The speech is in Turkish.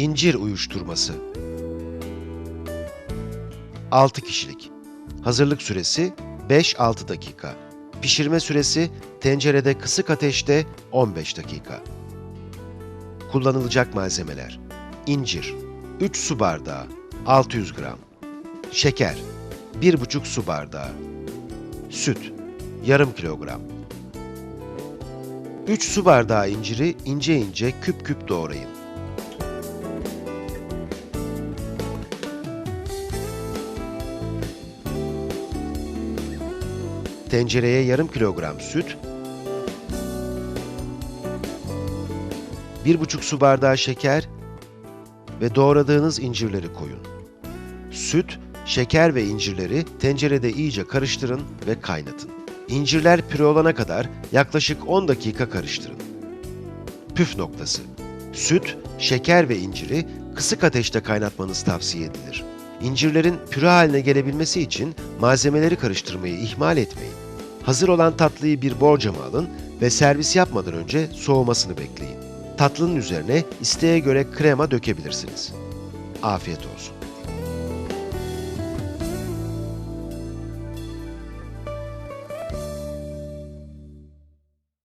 İncir uyuşturması. 6 kişilik. Hazırlık süresi 5-6 dakika. Pişirme süresi tencerede kısık ateşte 15 dakika. Kullanılacak malzemeler. İncir 3 su bardağı 600 gram. Şeker 1,5 su bardağı. Süt yarım kilogram. 3 su bardağı inciri ince ince küp küp doğrayın. Tencereye yarım kilogram süt, 1,5 su bardağı şeker ve doğradığınız incirleri koyun. Süt, şeker ve incirleri tencerede iyice karıştırın ve kaynatın. İncirler püre olana kadar yaklaşık 10 dakika karıştırın. Püf noktası. Süt, şeker ve inciri kısık ateşte kaynatmanız tavsiye edilir. İncirlerin püre haline gelebilmesi için malzemeleri karıştırmayı ihmal etmeyin. Hazır olan tatlıyı bir borcama alın ve servis yapmadan önce soğumasını bekleyin. Tatlının üzerine isteğe göre krema dökebilirsiniz. Afiyet olsun.